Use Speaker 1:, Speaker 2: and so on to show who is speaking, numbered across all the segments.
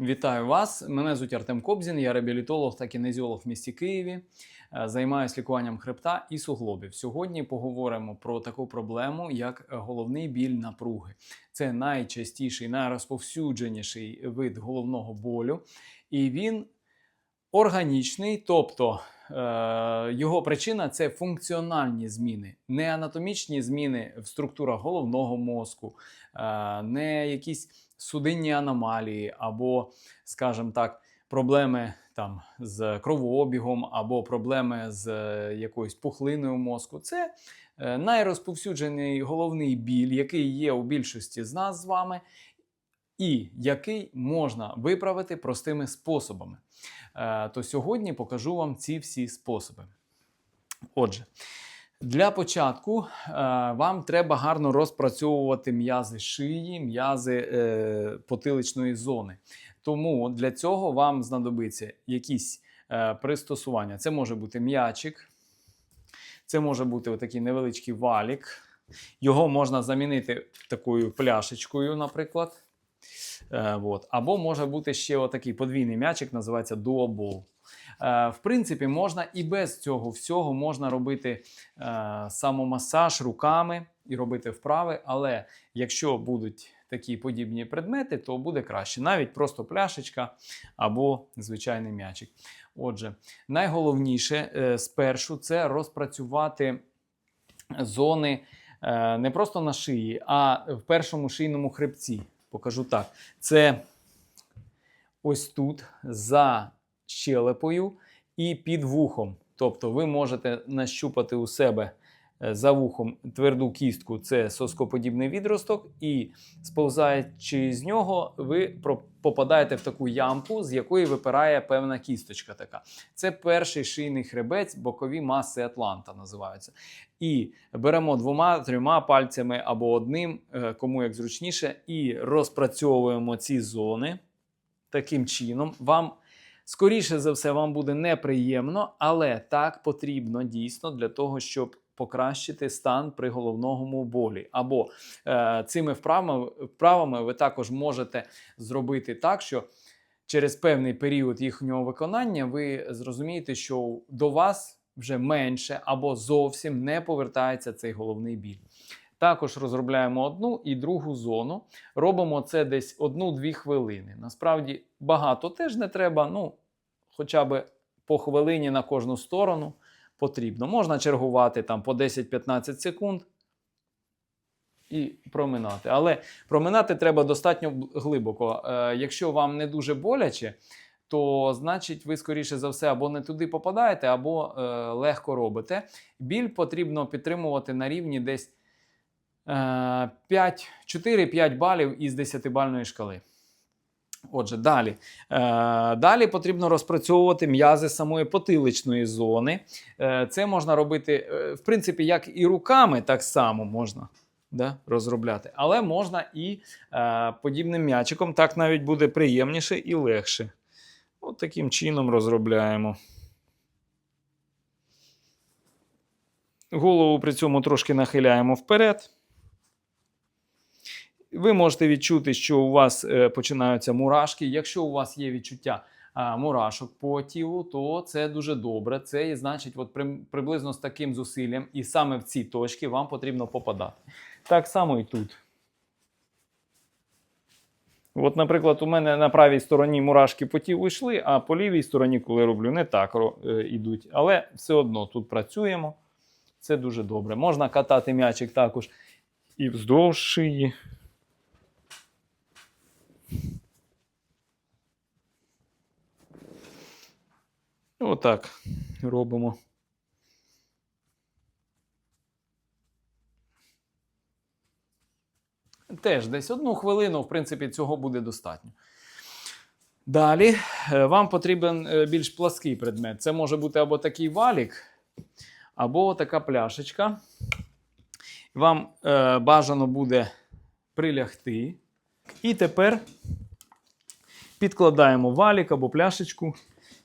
Speaker 1: Вітаю вас! Мене звуть Артем Кобзін, я реабілітолог та кінезіолог в місті Києві. Займаюсь Займаюся лікуванням хребта і суглобів. Сьогодні поговоримо про таку проблему, як головний біль напруги. Це найчастіший, найрозповсюдженіший вид головного болю, і він органічний, тобто е, його причина це функціональні зміни, не анатомічні зміни в структурах головного мозку, е, не якісь судинні аномалії, або, скажімо так, проблеми там з кровообігом, або проблеми з е, якоюсь пухлиною мозку. Це е, найрозповсюджений головний біль, який є у більшості з нас з вами, і який можна виправити простими способами. Е, То сьогодні покажу вам ці всі способи. Отже, для початку е, вам треба гарно розпрацьовувати м'язи шиї, м'язи е, потиличної зони. Тому для цього вам знадобиться якісь пристосування. Це може бути м'ячик, це може бути такий невеличкий валік. Його можна замінити такою пляшечкою, наприклад. Е. Або може бути ще отакий подвійний м'ячик, називається дуобол. Е, в принципі, можна і без цього всього можна робити е, самомасаж руками і робити вправи. Але якщо будуть такі подібні предмети, то буде краще. Навіть просто пляшечка або звичайний м'ячик. Отже, найголовніше е, спершу це розпрацювати зони е, не просто на шиї, а в першому шийному хребці. Покажу так. Це ось тут за щелепою і під вухом. Тобто ви можете нащупати у себе за вухом тверду кістку, це соскоподібний відросток, і сповзаючи з нього, ви попадаєте в таку ямку, з якої випирає певна кісточка. Така це перший шийний хребець, бокові маси Атланта називаються. І беремо двома трьома пальцями або одним, е, кому як зручніше, і розпрацьовуємо ці зони таким чином. Вам скоріше за все вам буде неприємно, але так потрібно дійсно для того, щоб покращити стан при головному болі. Або е, цими вправами, вправами ви також можете зробити так, що через певний період їхнього виконання ви зрозумієте, що до вас вже менше або зовсім не повертається цей головний біль. Також розробляємо одну і другу зону. Робимо це десь одну-дві хвилини. Насправді багато теж не треба, ну, хоча б по хвилині на кожну сторону потрібно. Можна чергувати там по 10-15 секунд і проминати. Але проминати треба достатньо глибоко. Е, якщо вам не дуже боляче, то значить ви, скоріше за все, або не туди попадаєте, або е, легко робите. Біль потрібно підтримувати на рівні десь е, 5, 4-5 балів із 10-бальної шкали. Отже, далі. Е, далі потрібно розпрацьовувати м'язи самої потиличної зони. Е, це можна робити, е, в принципі, як і руками, так само можна да, розробляти. Але можна і е, подібним м'ячиком, так навіть буде приємніше і легше. От таким чином розробляємо. Голову при цьому трошки нахиляємо вперед. Ви можете відчути, що у вас е, починаються мурашки. Якщо у вас є відчуття мурашок по тілу, то це дуже добре. Це і значить, от приблизно з таким зусиллям, і саме в ці точки вам потрібно попадати. Так само і тут. От, наприклад, у мене на правій стороні мурашки по тілу йшли, а по лівій стороні, коли роблю, не так е. Але все одно тут працюємо. Це дуже добре. Можна катати м'ячик також і вздовж шиї. Отак робимо. Теж десь одну хвилину, в принципі, цього буде достатньо. Далі е, вам потрібен е, більш плаский предмет. Це може бути або такий валік, або така пляшечка. Вам е, бажано буде прилягти. І тепер підкладаємо валік або пляшечку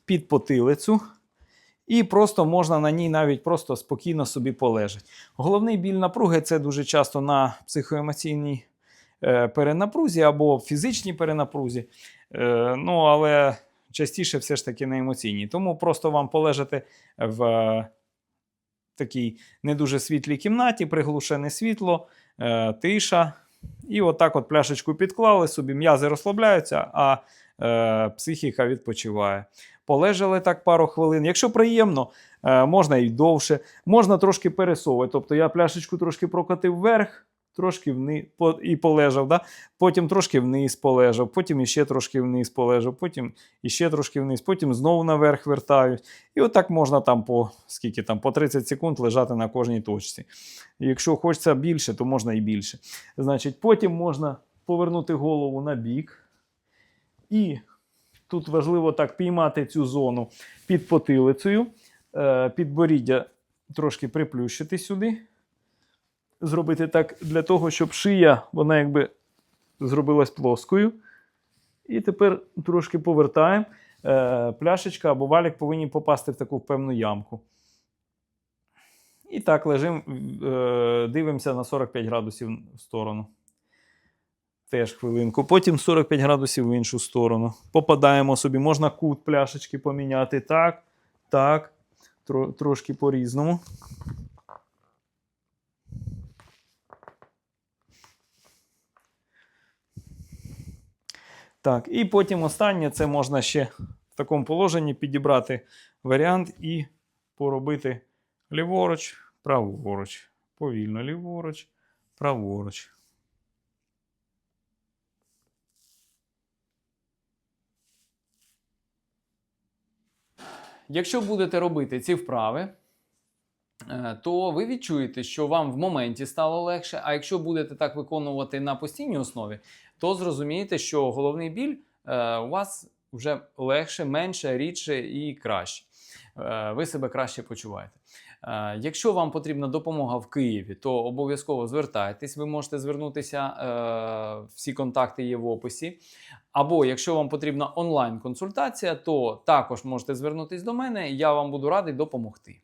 Speaker 1: під потилицю. І просто можна на ній навіть просто спокійно собі полежати. Головний біль напруги це дуже часто на психоемоційній
Speaker 2: е, перенапрузі або фізичній перенапрузі. Е, ну, але частіше все ж таки на емоційній. Тому просто вам полежати в е, такій не дуже світлій кімнаті, приглушене світло, тиша. І отак от пляшечку підклали, собі м'язи розслабляються, а е, психіка відпочиває. Полежали так пару хвилин. Якщо приємно, е, можна і довше, можна трошки пересовувати. Тобто я пляшечку трошки прокатив вверх, трошки вниз і полежав. Да? Потім трошки вниз полежав, потім іще трошки вниз полежав, потім іще трошки вниз, потім знову наверх вертаюсь. І отак можна там по скільки там, по 30 секунд лежати на кожній точці. Якщо хочеться більше, то можна і більше. Значить, потім можна повернути голову на бік. І тут важливо так піймати цю зону під потилицею, е, підборіддя трошки приплющити сюди. Зробити так для того, щоб шия вона якби зробилась плоскою. І тепер трошки повертаємо. Е, пляшечка або валік повинні попасти в таку певну ямку. І так лежимо, е, дивимося на 45 градусів в сторону. Теж хвилинку. Потім 45 градусів в іншу сторону. Попадаємо собі, можна кут пляшечки поміняти. Так, так. Тро, трошки по-різному. Так, і потім останнє це можна ще в такому положенні підібрати варіант і поробити ліворуч, праворуч. Повільно ліворуч, праворуч.
Speaker 1: Якщо будете робити ці вправи, е, то ви відчуєте, що вам в моменті стало легше. А якщо будете так виконувати на постійній основі, то зрозумієте, що головний біль е, у вас вже легше, менше, рідше і краще. Е, Ви себе краще почуваєте. Е, Якщо вам потрібна допомога в Києві, то обов'язково звертайтесь. Ви можете звернутися, е, всі контакти є в описі. Або якщо вам потрібна онлайн-консультація, то також можете звернутися до мене, я вам буду радий допомогти.